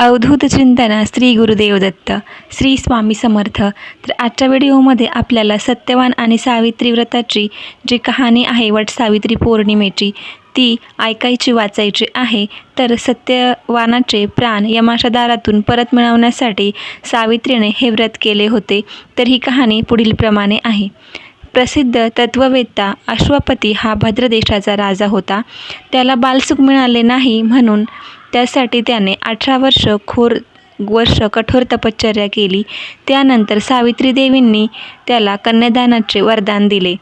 अवधूत चिंतन श्री गुरुदेव दत्त श्री स्वामी समर्थ. तर आजच्या व्हिडिओमध्ये आपल्याला सत्यवान आणि सावित्री व्रताची जी कहाणी आहे वट सावित्री पौर्णिमेची ती ऐकायची वाचायची आहे. तर सत्यवानाचे प्राण यमाच्या दारातून परत मिळवण्यासाठी सावित्रीने हे व्रत केले होते. तर ही कहाणी पुढीलप्रमाणे आहे. प्रसिद्ध तत्ववेत्ता अश्वपती हा भद्र देशाचा राजा होता. त्याला बालसुख मिळाले नाही म्हणून त्यासाठी त्याने अठरा वर्ष खोर वर्ष कठोर तपश्चर्या केली. त्यानंतर सावित्री देवींनी त्याला कन्यादानाचे वरदान दिले.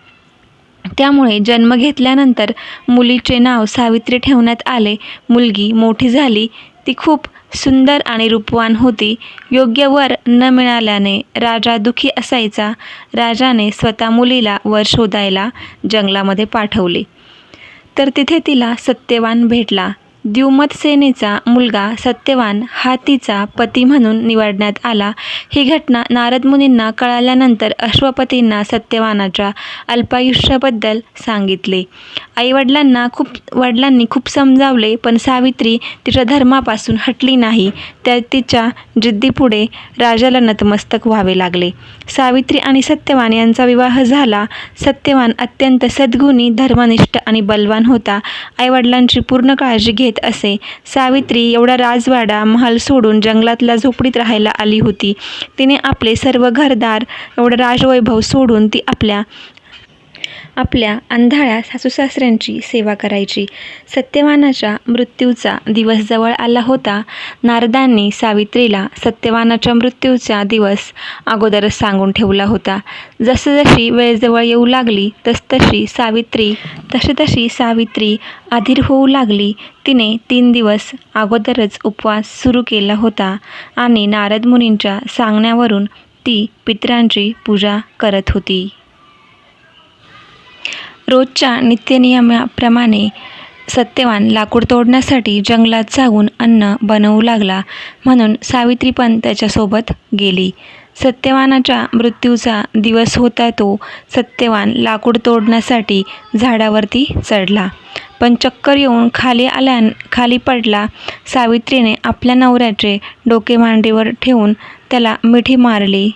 त्यामुळे जन्म घेतल्यानंतर मुलीचे नाव सावित्री ठेवण्यात आले. मुलगी मोठी झाली. ती खूप सुंदर आणि रूपवान होती. योग्य वर न मिळाल्याने राजा दुखी असायचा. राजाने स्वतः मुलीला वर शोधायला जंगलामध्ये पाठवले. तर तिथे तिला सत्यवान भेटला. द्युमत सेनेचा मुलगा सत्यवान हा तिचा पती म्हणून निवडण्यात आला. ही घटना नारद मुनींना कळाल्यानंतर अश्वपतींना सत्यवानाच्या अल्पायुष्याबद्दल सांगितले. आईवडिलांना खूप वडिलांनी खूप समजावले पण सावित्री तिच्या धर्मापासून हटली नाही. त्या तिच्या जिद्दीपुढे राजाला नतमस्तक व्हावे लागले. सावित्री आणि सत्यवान यांचा विवाह झाला. सत्यवान अत्यंत सद्गुणी धर्मनिष्ठ आणि बलवान होता. आईवडिलांची पूर्ण काळजी घे घेत असे. सावित्री एवढा राजवाडा महल सोडून जंगलातल्या झोपडीत राहायला आली होती. तिने आपले सर्व घरदार एवढं राजवैभव सोडून ती आपल्या आपल्या अंधाळ्या सासूसासऱ्यांची सेवा करायची. सत्यवानाच्या मृत्यूचा दिवस जवळ आला होता. नारदांनी सावित्रीला सत्यवानाच्या मृत्यूचा दिवस अगोदरच सांगून ठेवला होता. जसजशी वेळ जवळ येऊ लागली तसतशी सावित्री तशी तशी सावित्री अधीर होऊ लागली. तिने तीन दिवस अगोदरच उपवास सुरू केला होता आणि नारद मुनींच्या सांगण्यावरून ती पितरांची पूजा करत होती. रोजच्या नित्यनियमाप्रमाणे सत्यवान लाकूड तोडण्यासाठी जंगलात जाऊन अन्न बनवू लागला म्हणून सावित्री पण त्याच्यासोबत गेली. सत्यवानाच्या मृत्यूचा दिवस होता तो सत्यवान लाकूड तोडण्यासाठी झाडावरती चढला. पण चक्कर येऊन खाली आल्या खाली पडला सावित्रीने आपल्या नवऱ्याचे डोके मांडीवर ठेवून त्याला मिठी मारली.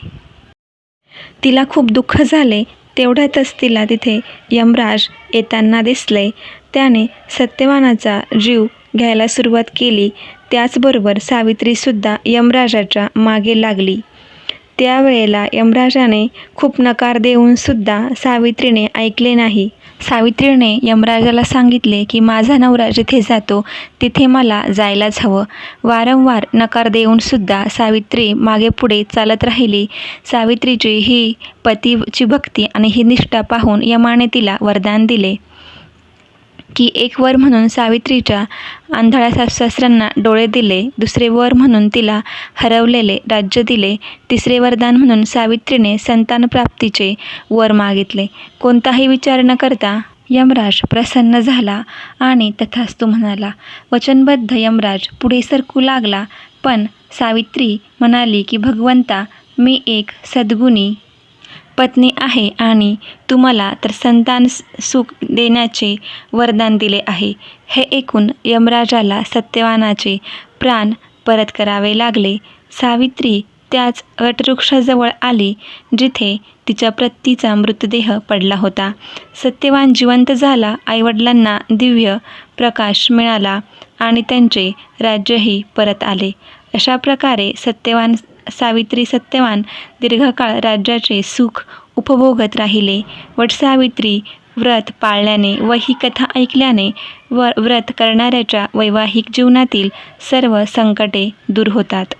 तिला खूप दुःख झाले तेवढ्यातच तिला तिथे यमराज येताना दिसले. त्याने सत्यवानाचा जीव घ्यायला सुरुवात केली. त्याचबरोबर सावित्रीसुद्धा यमराजाच्या मागे लागली. त्यावेळेला यमराजाने खूप नकार देऊनसुद्धा सावित्रीने ऐकले नाही. सावित्रीने यमराजाला सांगितले की माझा नवरा जिथे जातो तिथे मला जायलाच हवं. वारंवार नकार देऊनसुद्धा सावित्री मागे पुढे चालत राहिली. सावित्रीची ही पतीची भक्ती आणि ही निष्ठा पाहून यमाने तिला वरदान दिले. की एक वर म्हणून सावित्रीच्या आंधळ्या सासूसासऱ्यांना डोळे दिले दुसरे वर म्हणून तिला हरवलेले राज्य दिले तिसरे वरदान म्हणून सावित्रीने संतानप्राप्तीचे वर मागितले. कोणताही विचार न करता यमराज प्रसन्न झाला आणि तथास्तू म्हणाला वचनबद्ध यमराज पुढे सरकू लागला. पण सावित्री म्हणाली की भगवंता मी एक सद्गुणी पत्नी आहे आणि तुम्हाला तर संतान सुख देण्याचे वरदान दिले आहे. हे ऐकून यमराजाला सत्यवानाचे प्राण परत करावे लागले. सावित्री त्याच वटवृक्षाजवळ आली जिथे तिच्या प्रतीचा मृतदेह पडला होता. सत्यवान जिवंत झाला आईवडिलांना दिव्य प्रकाश मिळाला आणि त्यांचे राज्यही परत आले. अशा प्रकारे सत्यवान सावित्री सत्यवान दीर्घकाळ राज्याचे सुख उपभोगत राहिले. वटसावित्री व्रत पाळल्याने व ही कथा ऐकल्याने व व्रत करणाऱ्याच्या वैवाहिक जीवनातील सर्व संकटे दूर होतात.